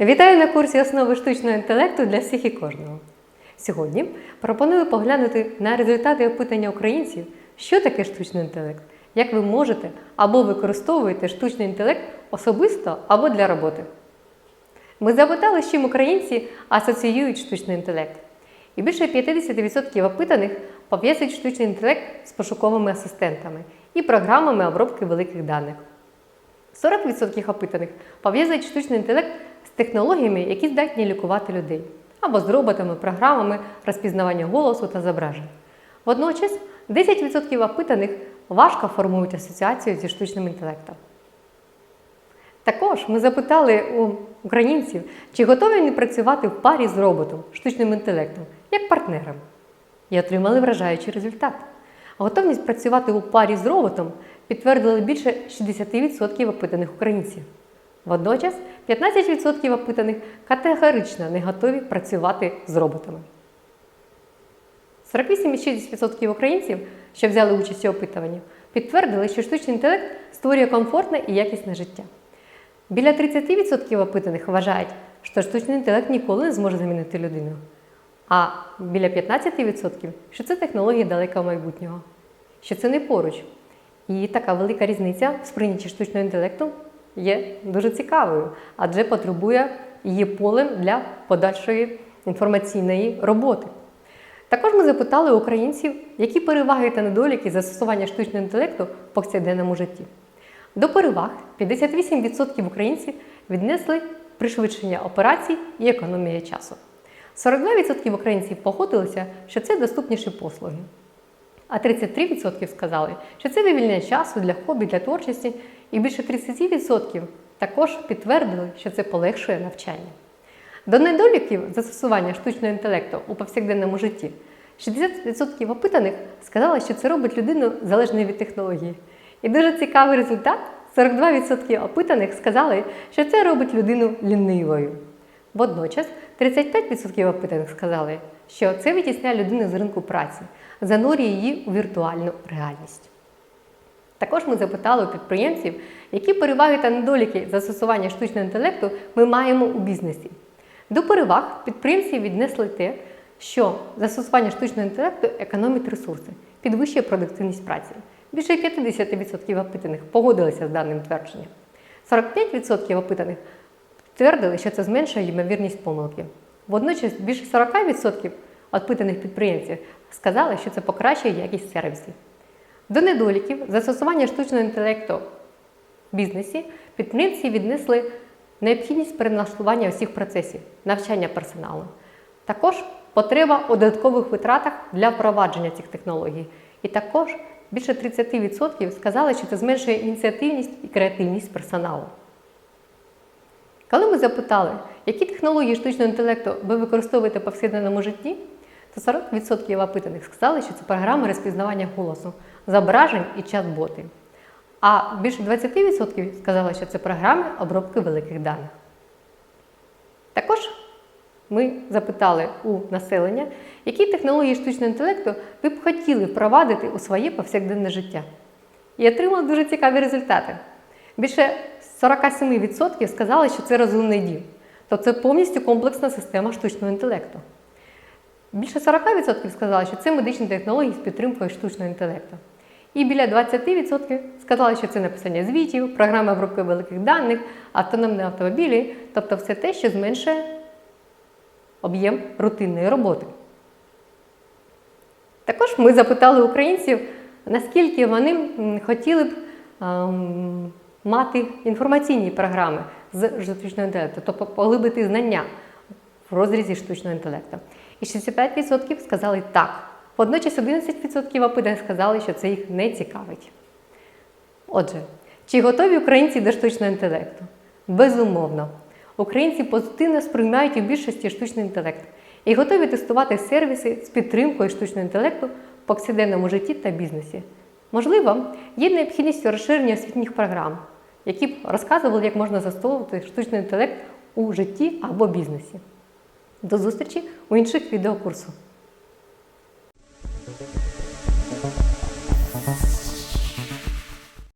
Вітаю на курсі основи штучного інтелекту для всіх і кожного. Сьогодні пропоную поглянути на результати опитання українців, що таке штучний інтелект, як ви можете або використовуєте штучний інтелект особисто або для роботи. Ми запитали, з чим українці асоціюють штучний інтелект. І більше 50% опитаних пов'язують штучний інтелект з пошуковими асистентами і програмами обробки великих даних. 40% опитаних пов'язують штучний інтелект технологіями, які здатні лікувати людей, або з роботами, програмами розпізнавання голосу та зображень. Водночас 10% опитаних важко формують асоціацію зі штучним інтелектом. Також ми запитали у українців, чи готові вони працювати в парі з роботом, штучним інтелектом, як партнером, і отримали вражаючий результат. Готовність працювати у парі з роботом підтвердили більше 60% опитаних українців. Водночас 15% опитаних категорично не готові працювати з роботами. 48,6% українців, що взяли участь у опитуванні, підтвердили, що штучний інтелект створює комфортне і якісне життя. Біля 30% опитаних вважають, що штучний інтелект ніколи не зможе замінити людину. А біля 15% що це технології далекого майбутнього, що це не поруч. І така велика різниця в сприйнятті штучного інтелекту є дуже цікавою, адже потребує є полем для подальшої інформаційної роботи. Також ми запитали українців, які переваги та недоліки застосування штучного інтелекту в повсякденному житті. До переваг 58% українців віднесли пришвидшення операцій і економія часу. 42% українців погодилися, що це доступніші послуги. А 33% сказали, що це вивільнення часу для хобі, для творчості, і більше 30% також підтвердили, що це полегшує навчання. До недоліків застосування штучного інтелекту у повсякденному житті 60% опитаних сказали, що це робить людину залежною від технології. І дуже цікавий результат: 42% опитаних сказали, що це робить людину лінивою. Водночас 35% опитаних сказали, що це витісняє людину з ринку праці, занурює її у віртуальну реальність. Також ми запитали у підприємців, які переваги та недоліки застосування штучного інтелекту ми маємо у бізнесі. До переваг підприємці віднесли те, що застосування штучного інтелекту економить ресурси, підвищує продуктивність праці. Більше 50% опитаних погодилися з даним твердженням. 45% опитаних підтвердили, що це зменшує ймовірність помилки. Водночас більше 40% опитаних підприємців сказали, що це покращує якість сервісів. До недоліків застосування штучного інтелекту в бізнесі підприємці віднесли необхідність переналаштування усіх процесів, навчання персоналу. Також потреба у додаткових витратах для впровадження цих технологій. І також більше 30% сказали, що це зменшує ініціативність і креативність персоналу. Коли ми запитали, які технології штучного інтелекту ви використовуєте в повсякденному житті, то 40% опитаних сказали, що це програми розпізнавання голосу, зображень і чат-боти. А більше 20% сказали, що це програми обробки великих даних. Також ми запитали у населення, які технології штучного інтелекту ви б хотіли впровадити у своє повсякденне життя. І отримали дуже цікаві результати. Більше 47% сказали, що це розумний дім, тобто це повністю комплексна система штучного інтелекту. Більше 40% сказали, що це медичні технології з підтримкою штучного інтелекту. І біля 20% сказали, що це написання звітів, програми обробки великих даних, автономні автомобілі, тобто все те, що зменшує об'єм рутинної роботи. Також ми запитали українців, наскільки вони хотіли б мати інформаційні програми з штучного інтелекту, тобто поглибити знання в розрізі штучного інтелекту. І 65% сказали так. Водночас 11% опитаних сказали, що це їх не цікавить. Отже, чи готові українці до штучного інтелекту? Безумовно. Українці позитивно сприймають у більшості штучний інтелект і готові тестувати сервіси з підтримкою штучного інтелекту в повсякденному житті та бізнесі. Можливо, є необхідність у розширенні освітніх програм, які б розказували, як можна застосовувати штучний інтелект у житті або бізнесі. До зустрічі у інших відеокурсах.